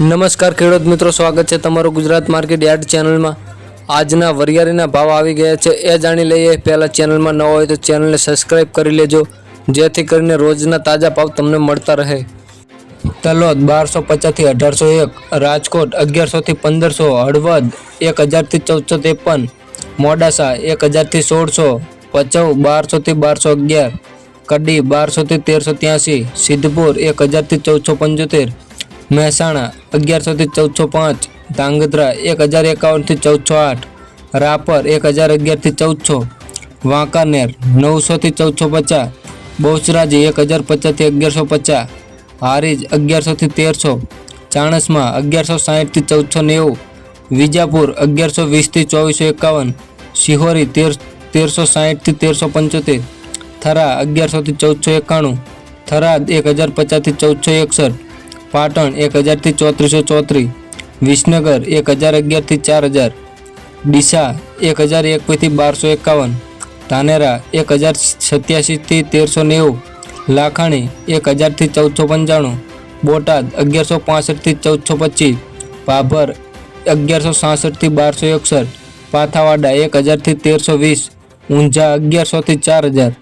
નમસ્કાર ખેડૂત મિત્રો, સ્વાગત છે તમારું ગુજરાત માર્કેટ યાર્ડ ચેનલમાં. આજના વરિયાળીના ભાવ આવી ગયા છે, એ જાણી લઈએ. પહેલાં ચેનલમાં ન હોય તો ચેનલને સબસ્ક્રાઈબ કરી લેજો, જેથી કરીને રોજના તાજા ભાવ તમને મળતા રહે. તલોદ બારસો પચાસથી અઢારસો એક, રાજકોટ અગિયારસોથી પંદરસો, હળવદ એક હજારથી ચૌદસો ત્રેપન, મોડાસા એક હજારથી સોળસો, ભચાઉ બારસોથી બારસો અગિયાર, કડી બારસોથી તેરસો ત્યાંસી, સિદ્ધપુર એક હજારથી ચૌદસો પંચોતેર મહેસાણા અગિયારસોથી ચૌદસો પાંચ. ધાંગધ્રા, એક હજાર એકાવનથી ચૌદસો આઠ. રાપર, એક હજાર અગિયારથી ચૌદસો. વાંકાનેર નવસોથી ચૌદસો પચાસ. બહુચરાજી, એક હજાર પચાસથી અગિયારસો પચાસ. હારીજ અગિયારસોથી તેરસો. ચાણસમાં, અગિયારસો સાહીઠથી ચૌદસો નેવું. વિજાપુર, અગિયારસો વીસથી ચોવીસો એકાવન. શિહોરી, તેર તેરસો સાહીઠથી તેરસો પંચોતેર. થરા અગિયારસોથી ચૌદસો એકાણું. થરાદ, એક હજાર પચાસથી ચૌદસો એકસઠ. પાટણ એક હજારથી ચોત્રીસો ચોત્રીસ વિસનગર એક હજાર અગિયારથી ચાર હજાર, ડીસા એક હજાર એકવીસથી બારસો એકાવન, ધાનેરા એક હજાર સત્યાસીથી તેરસો નેવું, લાખાણી એક હજારથી ચૌદસો પંચાણું, બોટાદ અગિયારસો પાસઠથી ચૌદસો પચીસ ભાભર અગિયારસો સાસઠથી બારસો એકસઠ, પાથાવાડા એક હજારથી તેરસો વીસ, ઊંઝા અગિયારસોથી ચાર હજાર